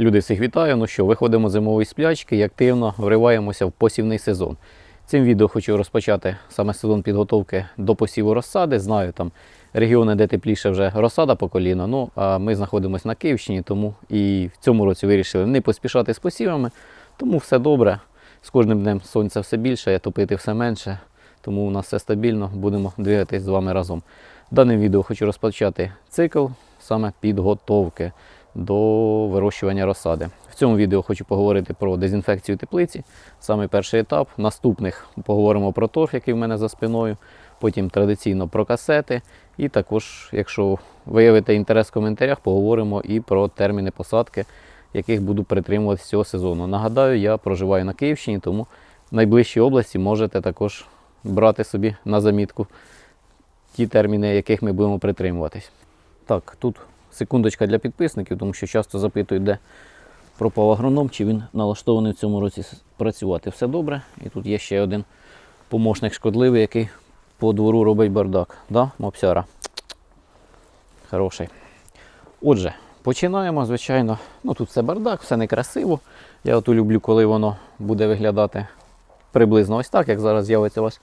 Люди всіх вітаю. Ну що, виходимо з зимової сплячки і активно вриваємося в посівний сезон. Цим відео хочу розпочати саме сезон підготовки до посіву розсади. Знаю там регіони, де тепліше вже розсада по коліно. Ну а ми знаходимося на Київщині, тому і в цьому році вирішили не поспішати з посівами. Тому все добре. З кожним днем сонця все більше, топити все менше. Тому у нас все стабільно, будемо двигатись з вами разом. Даним відео хочу розпочати цикл саме підготовки до вирощування розсади. В цьому відео хочу поговорити про дезінфекцію теплиці, саме перший етап. Наступних поговоримо про торф, який в мене за спиною. Потім традиційно про касети. І також, якщо виявите інтерес в коментарях, поговоримо і про терміни посадки, яких буду притримуватися цього сезону. Нагадаю, я проживаю на Київщині, тому в найближчій області можете також брати собі на замітку ті терміни, яких ми будемо притримуватись. Так, тут секундочка для підписників, тому що часто запитують, де пропав агроном, чи він налаштований в цьому році працювати. Все добре. І тут є ще один помощник шкодливий, який по двору робить бардак. Да, мопсяра? Хороший. Отже, починаємо, звичайно. Ну тут все бардак, все некрасиво. Я от люблю, коли воно буде виглядати приблизно ось так, як зараз з'явиться у вас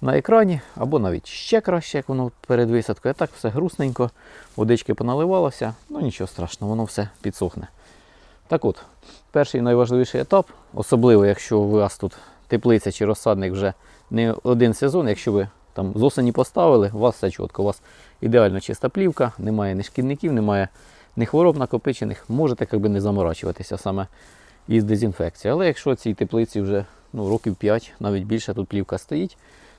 на екрані, або навіть ще краще, як воно перед висадкою. А так все грустненько, водички поналивалося, ну нічого страшного, воно все підсохне. Так от, перший найважливіший етап, особливо якщо у вас тут теплиця чи розсадник вже не один сезон, якщо ви там з осені поставили, у вас все чітко, у вас ідеально чиста плівка, немає ні шкідників, немає ні хвороб накопичених, можете якби не заморачуватися саме із дезінфекцією. Але якщо цій теплиці вже ну, років 5, навіть більше тут плівка стоїть,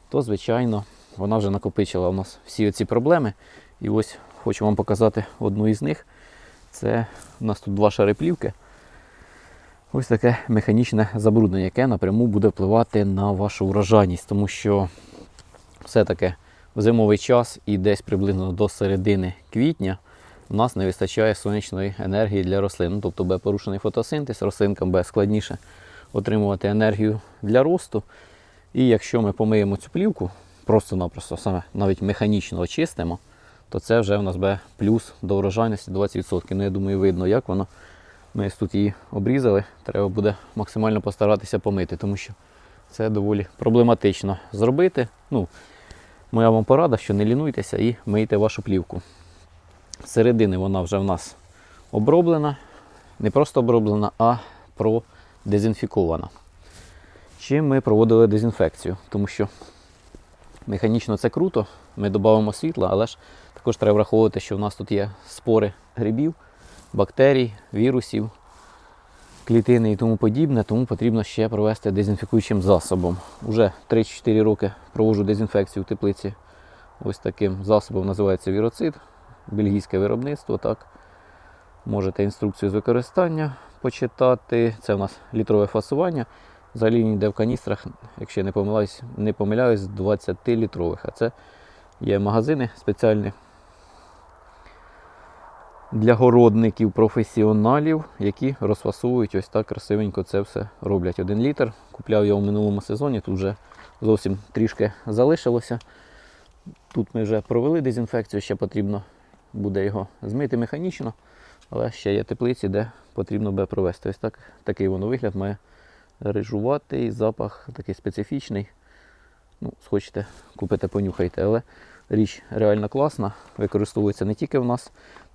то звичайно вона вже накопичила у нас всі ці проблеми. І ось хочу вам показати одну із них. Це у нас тут два шари плівки. Ось таке механічне забруднення, яке напряму буде впливати на вашу врожайність, тому що все-таки в зимовий час і десь приблизно до середини квітня у нас не вистачає сонячної енергії для рослин. Ну, тобто буде порушений фотосинтез, рослинкам буде складніше отримувати енергію для росту. І якщо ми помиємо цю плівку, просто-напросто саме навіть механічно очистимо, то це вже в нас буде плюс до врожайності 20%. Ну, я думаю, видно, як воно. Ми тут її обрізали, треба буде максимально постаратися помити, тому що це доволі проблематично зробити. Ну, моя вам порада, що не лінуйтеся і мийте вашу плівку. З середини вона вже в нас оброблена, не просто оброблена, а продезінфікована. Чим ми проводили дезінфекцію, тому що механічно це круто, ми додаємо світла, але ж також треба враховувати, що в нас тут є спори грибів, бактерій, вірусів, клітини і тому подібне, тому потрібно ще провести дезінфікуючим засобом. Уже 3-4 роки проводжу дезінфекцію в теплиці. Ось таким засобом називається віроцид, бельгійське виробництво. Так. Можете інструкцію з використання почитати. Це у нас літрове фасування. Взагалі він в каністрах, якщо я не помиляюсь, не помиляюсь, 20-літрових. А це є магазини спеціальні для городників, професіоналів, які розфасовують ось так красивенько це все роблять. Один літр. Купляв я у минулому сезоні, тут вже зовсім трішки залишилося. Тут ми вже провели дезінфекцію, ще потрібно буде його змити механічно, але ще є теплиці, де потрібно буде провести. Ось так, такий воно вигляд має рижуватий, запах такий специфічний. Ну, схочете, купите, понюхайте, але річ реально класна. Використовується не тільки в нас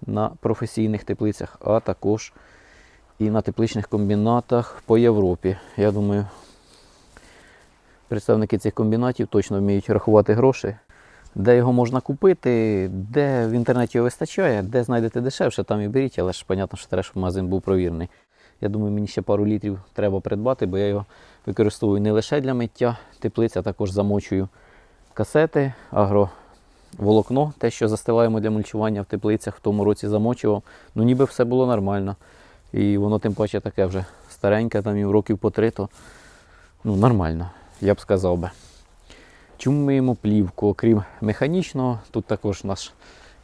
на професійних теплицях, а також і на тепличних комбінатах по Європі. Я думаю, представники цих комбінатів точно вміють рахувати гроші. Де його можна купити, де в інтернеті його вистачає, де знайдете дешевше, там і беріть, але ж, понятно, що треба, щоб магазин був провірений. Я думаю, мені ще пару літрів треба придбати, бо я його використовую не лише для миття теплиць, а також замочую касети, агроволокно, те, що застилаємо для мульчування в теплицях, в тому році замочував. Ну ніби все було нормально. І воно тим паче таке вже стареньке, там і років по три, то ну, нормально, я б сказав би. Чому ми їмо плівку? Окрім механічного, тут також наш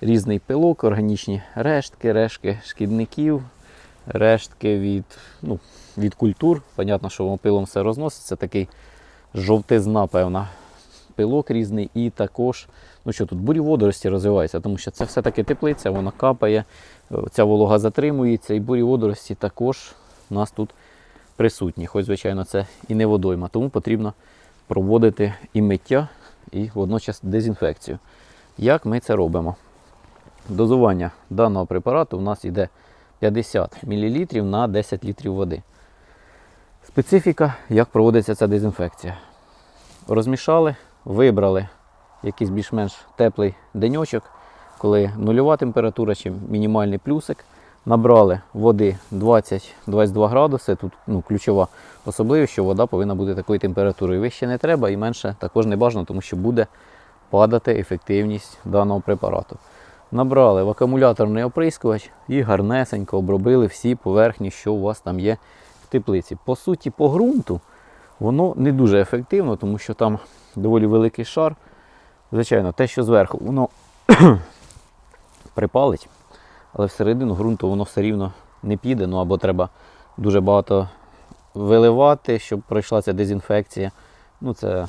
різний пилок, органічні рештки, рештки шкідників, рештки від, ну, від культур. Понятно, що пилом все розноситься, такий жовтизна, певна, пилок різний і також, ну що тут, бурі водорості розвиваються, тому що це все-таки теплиця, вона капає, ця волога затримується, і бурі водорості також у нас тут присутні. Хоч, звичайно, це і не водойма, тому потрібно проводити і миття, і водночас дезінфекцію. Як ми це робимо? Дозування даного препарату у нас йде 50 мл на 10 літрів води. Специфіка, як проводиться ця дезінфекція. Розмішали, вибрали якийсь більш-менш теплий деньочок, коли нульова температура чи мінімальний плюсик. Набрали води 20-22 градуси. Тут ну, ключова особливість, що вода повинна бути такої температури. Вище не треба і менше також не бажано, тому що буде падати ефективність даного препарату. Набрали в акумуляторний оприскувач і гарнесенько обробили всі поверхні, що у вас там є в теплиці. По суті, по ґрунту воно не дуже ефективно, тому що там доволі великий шар. Звичайно, те, що зверху, воно припалить, але всередину ґрунту воно все рівно не піде. Ну або треба дуже багато виливати, щоб пройшла ця дезінфекція. Ну, це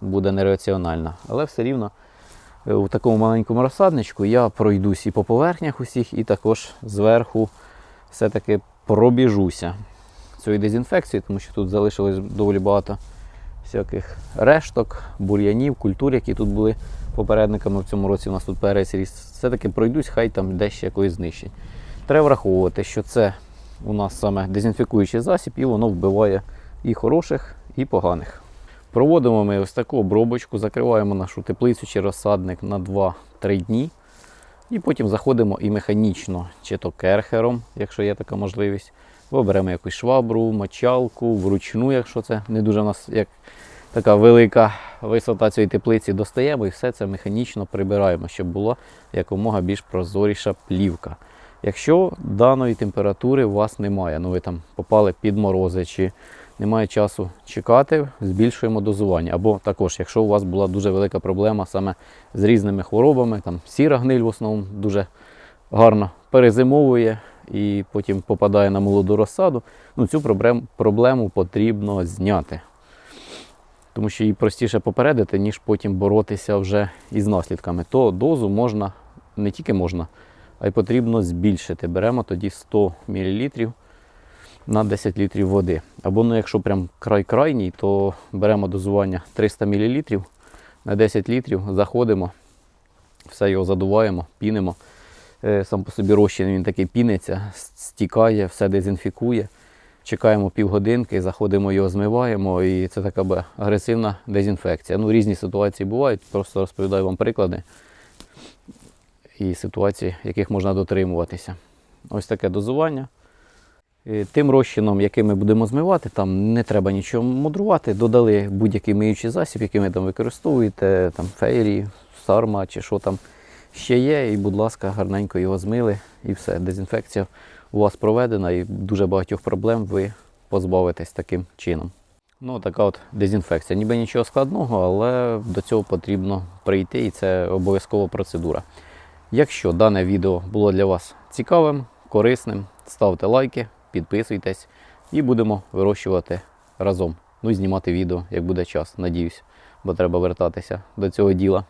буде нераціонально. Але все рівно е, у такому маленькому розсадничку я пройдусь і по поверхнях усіх, і також зверху все-таки пробіжуся цією дезінфекцією, тому що тут залишилось доволі багато всяких решток, бур'янів, культур, які тут були попередниками в цьому році. У нас тут перець ріс. Все-таки пройдусь, хай там дещо якоїсь знищить. Треба враховувати, що це у нас саме дезінфікуючий засіб, і воно вбиває і хороших, і поганих. Проводимо ми ось таку обробочку, закриваємо нашу теплицю чи розсадник на 2-3 дні. І потім заходимо і механічно, чи то керхером, якщо є така можливість. Або беремо якусь швабру, мочалку, вручну, якщо це не дуже в нас як така велика висота цієї теплиці, достаємо і все це механічно прибираємо, щоб була якомога більш прозоріша плівка. Якщо даної температури у вас немає, ну ви там попали під морози чи немає часу чекати, збільшуємо дозування. Або також, якщо у вас була дуже велика проблема саме з різними хворобами, там сіра гниль в основному дуже гарно перезимовує і потім попадає на молоду розсаду, ну цю проблему потрібно зняти. Тому що її простіше попередити, ніж потім боротися вже із наслідками. То дозу можна, не тільки можна, а й потрібно збільшити. Беремо тоді 100 мл на 10 літрів води. Або ну, якщо прям край крайній, то беремо дозування 300 мл на 10 літрів, заходимо, все його задуваємо, пінимо. Е, Сам по собі розчин він такий піниться, стікає, все дезінфікує. Чекаємо півгодинки, заходимо його змиваємо, і це така агресивна дезінфекція. Ну, різні ситуації бувають, просто розповідаю вам приклади і ситуації, яких можна дотримуватися. Ось таке дозування. Е, Тим розчином, який ми будемо змивати, там не треба нічого мудрувати. Додали будь-який миючий засіб, який ви там використовуєте, там фейрі, сарма чи що там ще є. І, будь ласка, гарненько його змили і все. Дезінфекція у вас проведена і дуже багатьох проблем ви позбавитесь таким чином. Ну, така от дезінфекція. Ніби нічого складного, але до цього потрібно прийти, і це обов'язкова процедура. Якщо дане відео було для вас цікавим, корисним, ставте лайки, підписуйтесь і будемо вирощувати разом. Ну і знімати відео, як буде час, надіюсь, бо треба вертатися до цього діла.